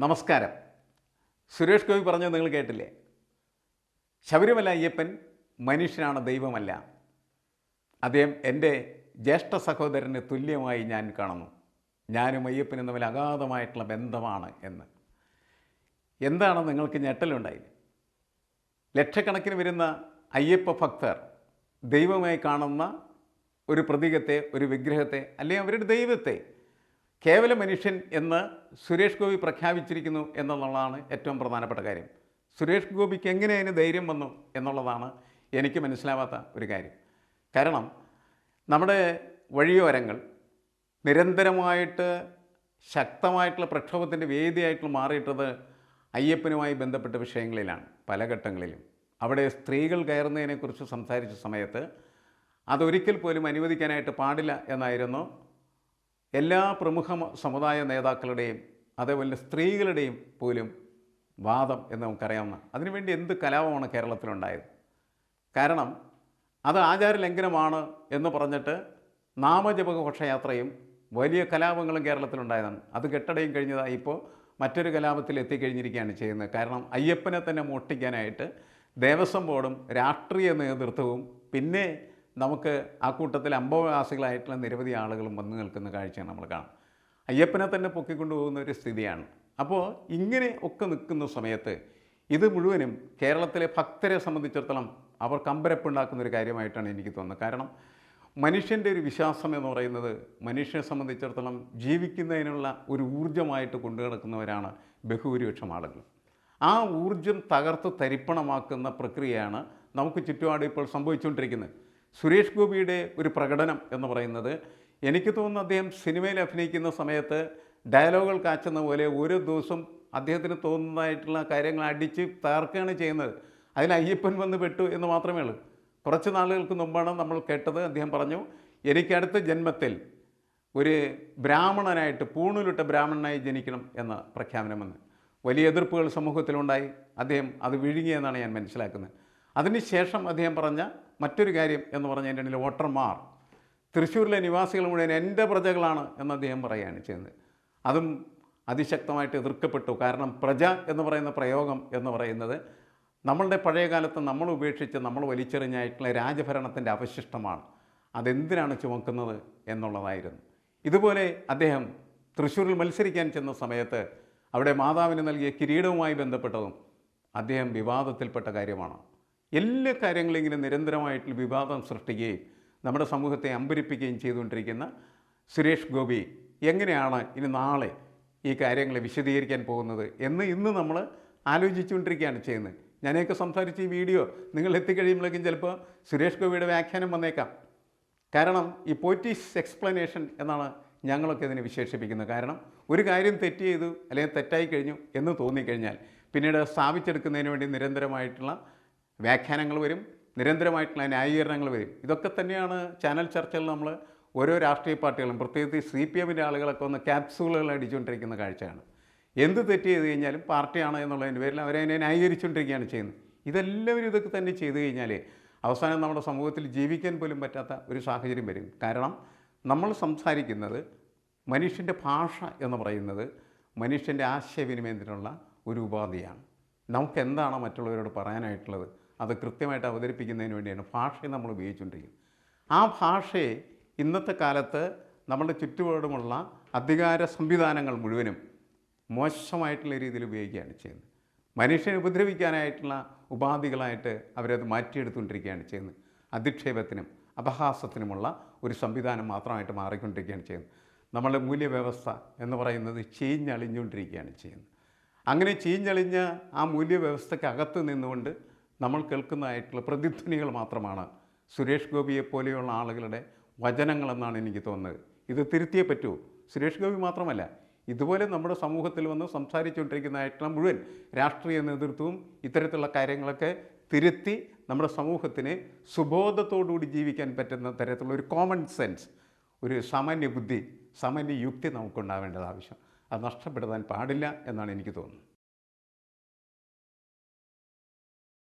നമസ്കാരം. സുരേഷ് ഗോപി പറഞ്ഞത് നിങ്ങൾ കേട്ടില്ലേ? ശബരിമല അയ്യപ്പൻ മനുഷ്യനാണ് ദൈവമല്ല. അദ്ദേഹം എന്റെ ജ്യേഷ്ഠ സഹോദരന് തുല്യമായി ഞാൻ കാണുന്നു. ഞാനും അയ്യപ്പനും തമ്മിൽ അഗാധമായിട്ടുള്ള ബന്ധമാണ് എന്ന്. എന്താണ് നിങ്ങൾക്ക് ഞെട്ടലുണ്ടായത്? ലക്ഷക്കണക്കിന് വരുന്ന അയ്യപ്പ ഭക്തർ ദൈവമായി കാണുന്ന ഒരു പ്രതീകത്തെ ഒരു വിഗ്രഹത്തെ അല്ലെങ്കിൽ അവരുടെ ദൈവത്തെ കേവല മനുഷ്യൻ എന്ന് സുരേഷ് ഗോപി പ്രഖ്യാപിച്ചിരിക്കുന്നു എന്നുള്ളതാണ് ഏറ്റവും പ്രധാനപ്പെട്ട കാര്യം. സുരേഷ് ഗോപിക്ക് എങ്ങനെ അതിന് ധൈര്യം വന്നു എന്നുള്ളതാണ് എനിക്ക് മനസ്സിലാവാത്ത ഒരു കാര്യം. കാരണം നമ്മുടെ വഴിയോരങ്ങൾ നിരന്തരമായിട്ട് ശക്തമായിട്ടുള്ള പ്രക്ഷോഭത്തിന്റെ വേദിയായിട്ട് മാറിയിട്ടത് അയ്യപ്പനുമായി ബന്ധപ്പെട്ട വിഷയങ്ങളിലാണ് പല ഘട്ടങ്ങളിലും. അവിടെ സ്ത്രീകൾ കയറുന്നതിനെക്കുറിച്ച് സംസാരിച്ച സമയത്ത് അതൊരിക്കൽ പോലും അനുവദിക്കാനായിട്ട് പാടില്ല എന്നായിരുന്നു എല്ലാ പ്രമുഖ സമുദായ നേതാക്കളുടെയും അതേപോലെ സ്ത്രീകളുടെയും പോലും വാദം എന്ന് നമുക്കറിയാവുന്ന അതിനുവേണ്ടി എന്ത് കലാപമാണ് കേരളത്തിലുണ്ടായത്? കാരണം അത് ആചാരലംഘനമാണ് എന്ന് പറഞ്ഞിട്ട് നാമജപക ഘോഷയാത്രയും വലിയ കലാപങ്ങളും കേരളത്തിലുണ്ടായതാണ്. അത് കെട്ടടയും കഴിഞ്ഞതായി ഇപ്പോൾ മറ്റൊരു കലാപത്തിൽ എത്തിക്കഴിഞ്ഞിരിക്കുകയാണ് ചെയ്യുന്നത്. കാരണം അയ്യപ്പനെ തന്നെ മോഷ്ടിക്കാനായിട്ട് ദേവസ്വം ബോർഡും രാഷ്ട്രീയ നേതൃത്വവും പിന്നെ നമുക്ക് ആ കൂട്ടത്തിൽ അമ്പവകാസികളായിട്ടുള്ള നിരവധി ആളുകളും വന്നു നിൽക്കുന്ന കാഴ്ചയാണ് നമ്മൾ കാണും അയ്യപ്പനെ തന്നെ പൊക്കിക്കൊണ്ടുപോകുന്ന ഒരു സ്ഥിതിയാണ്. അപ്പോൾ ഇങ്ങനെ ഒക്കെ നിൽക്കുന്ന സമയത്ത് ഇത് മുഴുവനും കേരളത്തിലെ ഭക്തരെ സംബന്ധിച്ചിടത്തോളം അവർ കമ്പരപ്പുണ്ടാക്കുന്ന ഒരു കാര്യമായിട്ടാണ് എനിക്ക് തോന്നുന്നത്. കാരണം മനുഷ്യന്റെ ഒരു വിശ്വാസം എന്ന് പറയുന്നത് മനുഷ്യനെ സംബന്ധിച്ചിടത്തോളം ജീവിക്കുന്നതിനുള്ള ഒരു ഊർജമായിട്ട് കൊണ്ടുനടക്കുന്നവരാണ് ബഹുഭൂരിപക്ഷം ആളുകൾ. ആ ഊർജം തകർത്ത് തരിപ്പണമാക്കുന്ന പ്രക്രിയയാണ് നമുക്ക് ചുറ്റുപാട് ഇപ്പോൾ സംഭവിച്ചുകൊണ്ടിരിക്കുന്നത്. സുരേഷ് ഗോപിയുടെ ഒരു പ്രകടനം എന്ന് പറയുന്നത് എനിക്ക് തോന്നുന്നു അദ്ദേഹം സിനിമയിൽ അഭിനയിക്കുന്ന സമയത്ത് ഡയലോഗുകൾ കാച്ചുന്ന പോലെ ഒരു ദിവസം അദ്ദേഹത്തിന് തോന്നുന്നതായിട്ടുള്ള കാര്യങ്ങൾ അടിച്ച് തകർക്കുകയാണ് ചെയ്യുന്നത്. അതിൽ അയ്യപ്പൻ വന്ന് പെട്ടു എന്ന് മാത്രമേ ഉള്ളൂ. കുറച്ച് നാളുകൾക്ക് മുമ്പാണ് നമ്മൾ കേട്ടത്. അദ്ദേഹം പറഞ്ഞു എനിക്കടുത്ത ജന്മത്തിൽ ഒരു ബ്രാഹ്മണനായിട്ട് പൂണൂലിട്ട ബ്രാഹ്മണനായി ജനിക്കണം എന്ന പ്രഖ്യാപനം വന്ന്. വലിയ എതിർപ്പുകൾ സമൂഹത്തിലുണ്ടായി. അദ്ദേഹം അത് വിഴുങ്ങിയെന്നാണ് ഞാൻ മനസ്സിലാക്കുന്നത്. അതിനുശേഷം അദ്ദേഹം പറഞ്ഞ മറ്റൊരു കാര്യം എന്ന് പറഞ്ഞതിന്റെ വോട്ടർമാർ തൃശ്ശൂരിലെ നിവാസികൾ മുഴുവൻ എന്റെ പ്രജകളാണ് എന്ന് അദ്ദേഹം പറയുകയാണ് ചെയ്യുന്നത്. അതും അതിശക്തമായിട്ട് എതിർക്കപ്പെട്ടു. കാരണം പ്രജ എന്ന് പറയുന്ന പ്രയോഗം എന്ന് പറയുന്നത് നമ്മളുടെ പഴയകാലത്ത് നമ്മൾ ഉപേക്ഷിച്ച് നമ്മൾ വലിച്ചെറിഞ്ഞായിട്ടുള്ള രാജഭരണത്തിന്റെ അവശിഷ്ടമാണ്. അതെന്തിനാണ് ചുമക്കുന്നത് എന്നുള്ളതായിരുന്നു. ഇതുപോലെ അദ്ദേഹം തൃശ്ശൂരിൽ മത്സരിക്കാൻ ചെന്ന സമയത്ത് അവിടെ മാതാവിന് നൽകിയ കിരീടവുമായി ബന്ധപ്പെട്ടതും അദ്ദേഹം വിവാദത്തിൽപ്പെട്ട കാര്യമാണ്. എല്ലാ കാര്യങ്ങളും ഇങ്ങനെ നിരന്തരമായിട്ട് വിവാദം സൃഷ്ടിക്കുകയും നമ്മുടെ സമൂഹത്തെ അമ്പരിപ്പിക്കുകയും ചെയ്തുകൊണ്ടിരിക്കുന്ന സുരേഷ് ഗോപി എങ്ങനെയാണ് ഇനി നാളെ ഈ കാര്യങ്ങളെ വിശദീകരിക്കാൻ പോകുന്നത് എന്ന് ഇന്ന് നമ്മൾ ആലോചിച്ചുകൊണ്ടിരിക്കുകയാണ് ചെയ്യുന്നത്. ഞാനൊക്കെ സംസാരിച്ച ഈ വീഡിയോ നിങ്ങൾ എത്തിക്കഴിയുമ്പോഴേക്കും ചിലപ്പോൾ സുരേഷ് ഗോപിയുടെ വ്യാഖ്യാനം വന്നേക്കാം. കാരണം ഈ പോറ്റീസ് എക്സ്പ്ലനേഷൻ എന്നാണ് ഞങ്ങളൊക്കെ ഇതിനെ വിശേഷിപ്പിക്കുന്നത്. കാരണം ഒരു കാര്യം തെറ്റ് ചെയ്തു അല്ലെങ്കിൽ തെറ്റായി കഴിഞ്ഞു എന്ന് തോന്നിക്കഴിഞ്ഞാൽ പിന്നീട് സ്ഥാപിച്ചെടുക്കുന്നതിന് വേണ്ടി നിരന്തരമായിട്ടുള്ള വ്യാഖ്യാനങ്ങൾ വരും നിരന്തരമായിട്ടുള്ള ന്യായീകരണങ്ങൾ വരും. ഇതൊക്കെ തന്നെയാണ് ചാനൽ ചർച്ചയിൽ നമ്മൾ ഓരോ രാഷ്ട്രീയ പാർട്ടികളും പ്രത്യേകിച്ച് സി പി എമ്മിന്റെ ആളുകളൊക്കെ ഒന്ന് ക്യാപ്സൂളുകൾ അടിച്ചുകൊണ്ടിരിക്കുന്ന കാഴ്ചയാണ്. എന്ത് തെറ്റ് ചെയ്ത് കഴിഞ്ഞാലും പാർട്ടിയാണ് എന്നുള്ളതിന്റെ പേരിൽ അവരതിനെ ന്യായീകരിച്ചുകൊണ്ടിരിക്കുകയാണ് ചെയ്യുന്നത്. ഇതെല്ലാവരും ഇതൊക്കെ തന്നെ ചെയ്തു കഴിഞ്ഞാൽ അവസാനം നമ്മുടെ സമൂഹത്തിൽ ജീവിക്കാൻ പോലും പറ്റാത്ത ഒരു സാഹചര്യം വരും. കാരണം നമ്മൾ സംസാരിക്കുന്നത് മനുഷ്യന്റെ ഭാഷ എന്ന് പറയുന്നത് മനുഷ്യന്റെ ആശയവിനിമയത്തിനുള്ള ഒരു ഉപാധിയാണ്. നമുക്ക് എന്താണ് മറ്റുള്ളവരോട് പറയാനായിട്ടുള്ളത്? അത് കൃത്യമായിട്ട് അവതരിപ്പിക്കുന്നതിന് വേണ്ടിയാണ് ഭാഷയെ നമ്മൾ ഉപയോഗിച്ചുകൊണ്ടിരിക്കുന്നത്. ആ ഭാഷയെ ഇന്നത്തെ കാലത്ത് നമ്മുടെ ചുറ്റുപാടുമുള്ള അധികാര സംവിധാനങ്ങൾ മുഴുവനും മോശമായിട്ടുള്ള രീതിയിൽ ഉപയോഗിക്കുകയാണ് ചെയ്യുന്നത്. മനുഷ്യനെ ഉപദ്രവിക്കാനായിട്ടുള്ള ഉപാധികളായിട്ട് അവരത് മാറ്റിയെടുത്തുകൊണ്ടിരിക്കുകയാണ് ചെയ്യുന്നത്. അധിക്ഷേപത്തിനും അപഹാസത്തിനുമുള്ള ഒരു സംവിധാനം മാത്രമായിട്ട് മാറിക്കൊണ്ടിരിക്കുകയാണ് ചെയ്യുന്നത്. നമ്മളുടെ മൂല്യവ്യവസ്ഥ എന്ന് പറയുന്നത് ചീഞ്ഞളിഞ്ഞുകൊണ്ടിരിക്കുകയാണ് ചെയ്യുന്നത്. അങ്ങനെ ചീഞ്ഞളിഞ്ഞ ആ മൂല്യവ്യവസ്ഥയ്ക്കകത്ത് നിന്നുകൊണ്ട് നമ്മൾ കേൾക്കുന്നതായിട്ടുള്ള പ്രതിധ്വനികൾ മാത്രമാണ്. സുരേഷ് ഗോപിയെ പോലെയുള്ള ആളുകളുടെ വചനങ്ങളെന്നാണ് എനിക്ക് തോന്നുന്നത്. ഇത് തിരുത്തിയേ പറ്റൂ. സുരേഷ് ഗോപി മാത്രമല്ല ഇതുപോലെ നമ്മുടെ സമൂഹത്തിൽ വന്ന് സംസാരിച്ചുകൊണ്ടിരിക്കുന്നതായിട്ടുള്ള മുഴുവൻ രാഷ്ട്രീയ നേതൃത്വവും ഇത്തരത്തിലുള്ള കാര്യങ്ങളൊക്കെ തിരുത്തി നമ്മുടെ സമൂഹത്തിന് സുബോധത്തോടുകൂടി ജീവിക്കാൻ പറ്റുന്ന തരത്തിലുള്ള ഒരു കോമൺ സെൻസ് ഒരു സാമാന്യ ബുദ്ധി സാമാന്യ യുക്തി നമുക്കുണ്ടാവേണ്ടത് ആവശ്യം. അത് നഷ്ടപ്പെടുത്താൻ പാടില്ല എന്നാണ് എനിക്ക് തോന്നുന്നത്.